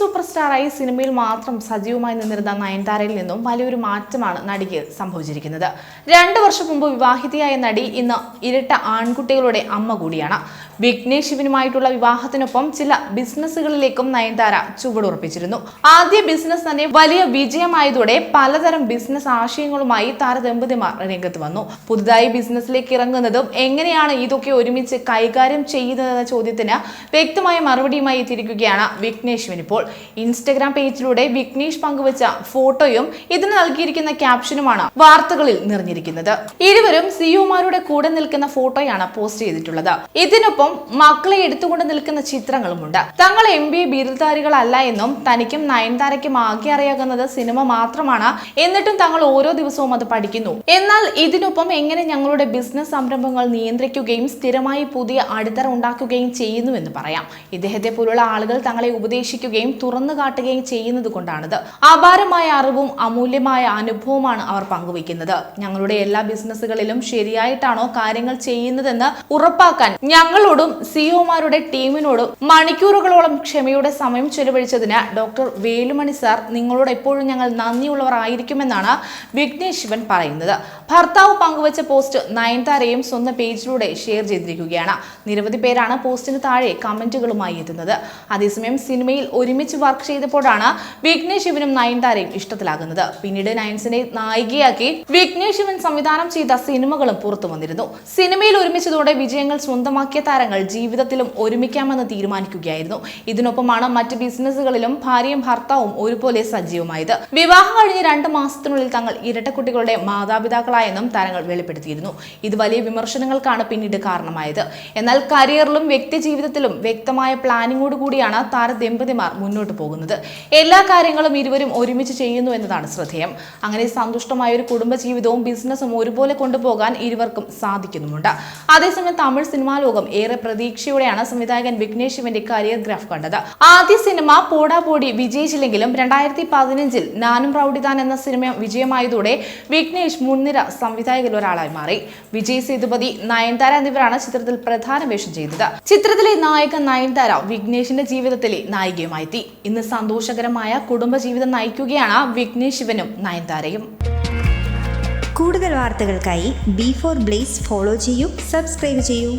Super സ്റ്റാറായി സിനിമയിൽ മാത്രം സജീവമായി നിന്നിരുന്ന നയൻതാരയിൽ നിന്നും വലിയൊരു മാറ്റമാണ് നടിക്ക് സംഭവിച്ചിരിക്കുന്നത്. രണ്ട് വർഷം മുമ്പ് വിവാഹിതയായ നടി ഇന്ന് ഇരട്ട ആൺകുട്ടികളുടെ അമ്മ കൂടിയാണ്. വിഘ്നേഷ് ശിവനുമായിട്ടുള്ള വിവാഹത്തിനൊപ്പം ചില ബിസിനസ്സുകളിലേക്കും നയൻതാര ചുവടുറപ്പിച്ചിരുന്നു. ആദ്യ ബിസിനസ് തന്നെ വലിയ വിജയമായതോടെ പലതരം ബിസിനസ് ആശയങ്ങളുമായി താരദമ്പതിമാർ രംഗത്ത് വന്നു. പുതുതായി ബിസിനസ്സിലേക്ക് ഇറങ്ങുന്നതും എങ്ങനെയാണ് ഇതൊക്കെ ഒരുമിച്ച് കൈകാര്യം ചെയ്യുന്നതെന്ന ചോദ്യത്തിന് വ്യക്തമായ മറുപടിയുമായി എത്തിയിരിക്കുകയാണ് വിഘ്നേഷ് ശിവൻ ഇപ്പോൾ. ഇൻസ്റ്റഗ്രാം പേജിലൂടെ വിഘ്നേഷ് പങ്കുവച്ച ഫോട്ടോയും ഇതിന് നൽകിയിരിക്കുന്ന ക്യാപ്ഷനുമാണ് വാർത്തകളിൽ നിറഞ്ഞിരിക്കുന്നത്. ഇരുവരും സിഇഒമാരുടെ കൂടെ നിൽക്കുന്ന ഫോട്ടോയാണ് പോസ്റ്റ് ചെയ്തിട്ടുള്ളത്. ഇതിനൊപ്പം മക്കളെ എടുത്തുകൊണ്ട് നിൽക്കുന്ന ചിത്രങ്ങളുമുണ്ട്. തങ്ങൾ എം ബി ബിരുദധാരികളല്ല എന്നും തനിക്കും നയൻതാരയ്ക്കും ആകെ അറിയാകുന്നത് സിനിമ മാത്രമാണ് എന്നിട്ടും തങ്ങൾ ഓരോ ദിവസവും അത് പഠിക്കുന്നു. എന്നാൽ ഇതിനൊപ്പം എങ്ങനെ ഞങ്ങളുടെ ബിസിനസ് സംരംഭങ്ങൾ നിയന്ത്രിക്കുകയും സ്ഥിരമായി പുതിയ അടിത്തറ ഉണ്ടാക്കുകയും ചെയ്യുന്നുവെന്ന് പറയാം. ഇദ്ദേഹത്തെ പോലുള്ള ആളുകൾ തങ്ങളെ ഉപദേശിക്കുകയും തുറന്നു കാട്ടുകയും ചെയ്യുന്നത് കൊണ്ടാണിത്. അപാരമായ അറിവും അമൂല്യമായ അനുഭവമാണ് അവർ പങ്കുവയ്ക്കുന്നത്. ഞങ്ങളുടെ എല്ലാ ബിസിനസ്സുകളിലും ശരിയായിട്ടാണോ കാര്യങ്ങൾ ചെയ്യുന്നതെന്ന് ഉറപ്പാക്കാൻ ഞങ്ങളോടും സിഇഒമാരുടെ ടീമിനോടും മണിക്കൂറുകളോളം ക്ഷമയുടെ സമയം ചെലവഴിച്ചതിന് ഡോക്ടർ വേലുമണി സാർ നിങ്ങളോട് എപ്പോഴും ഞങ്ങൾ നന്ദിയുള്ളവർ ആയിരിക്കുമെന്നാണ് വിഘ്നേഷ് ശിവൻ പറയുന്നത്. ഭർത്താവ് പങ്കുവച്ച പോസ്റ്റ് നയൻതാരയും സ്വന്തം പേജിലൂടെ ഷെയർ ചെയ്തിരിക്കുകയാണ്. നിരവധി പേരാണ് പോസ്റ്റിന് താഴെ കമന്റുകളുമായി എത്തുന്നത്. അതേസമയം സിനിമയിൽ ഒരുമിച്ച് വർക്ക് ചെയ്തപ്പോഴാണ് വിഘ്നേഷ് ശിവനും നയൻതാരയും ഇഷ്ടത്തിലാകുന്നത്. പിന്നീട് നയൻസിനെ നായികയാക്കി വിഘ്നേഷ് ശിവൻ സംവിധാനം ചെയ്ത സിനിമകളും പുറത്തു വന്നിരുന്നു. സിനിമയിൽ ഒരുമിച്ചതോടെ വിജയങ്ങൾ സ്വന്തമാക്കിയ താരങ്ങൾ ജീവിതത്തിലും ഒരുമിക്കാമെന്ന് തീരുമാനിക്കുകയായിരുന്നു. ഇതിനൊപ്പമാണ് മറ്റ് ബിസിനസ്സുകളിലും ഭാര്യയും ഭർത്താവും ഒരുപോലെ സജീവമായത്. വിവാഹം കഴിഞ്ഞ് രണ്ട് മാസത്തിനുള്ളിൽ തങ്ങൾ ഇരട്ടക്കുട്ടികളുടെ മാതാപിതാക്കളായെന്നും താരങ്ങൾ വെളിപ്പെടുത്തിയിരുന്നു. ഇത് വലിയ വിമർശനങ്ങൾക്കാണ് പിന്നീട് കാരണമായത്. എന്നാൽ കരിയറിലും വ്യക്തി ജീവിതത്തിലും വ്യക്തമായ പ്ലാനിങ്ങോട് കൂടിയാണ് താരദമ്പതിമാർ മുന്നോട്ട് പോകുന്നത്. എല്ലാ കാര്യങ്ങളും ഇരുവരും ഒരുമിച്ച് ചെയ്യുന്നു എന്നതാണ് ശ്രദ്ധേയം. അങ്ങനെ സന്തുഷ്ടമായ ഒരു കുടുംബജീവിതവും ബിസിനസ്സും ഒരുപോലെ കൊണ്ടുപോകാൻ ഇരുവർക്കും സാധിക്കുന്നുമുണ്ട്. അതേസമയം തമിഴ് സിനിമാ ലോകം ഏറെ പ്രതീക്ഷയോടെയാണ് സംവിധായകൻ വിഘ്നേഷ് ശിവന്റെ കരിയർ ഗ്രാഫ് കണ്ടത്. ആദ്യ സിനിമ പോടാപോടി വിജയിച്ചില്ലെങ്കിലും രണ്ടായിരത്തി പതിനഞ്ചിൽ നാനും റൌഡിദാൻ എന്ന സിനിമ വിജയമായതോടെ വിഘ്നേഷ് മുൻനിര സംവിധായകരിൽ ഒരാളായി മാറി. വിജയ് സേതുപതി നയൻതാര എന്നിവരാണ് ചിത്രത്തിൽ പ്രധാന വേഷം ചെയ്തത്. ചിത്രത്തിലെ നായകൻ നയൻതാര വിഘ്നേഷിന്റെ ജീവിതത്തിലെ നായികയുമായി എത്തി ഇന്ന് സന്തോഷകരമായ കുടുംബജീവിതം നയിക്കുകയാണ് വിഘ്നേഷ് ശിവനും നയൻതാരയും. കൂടുതൽ വാർത്തകൾക്കായി ബി ഫോർ ബ്ലേസ് ഫോളോ ചെയ്യൂ സബ്സ്ക്രൈബ് ചെയ്യൂ.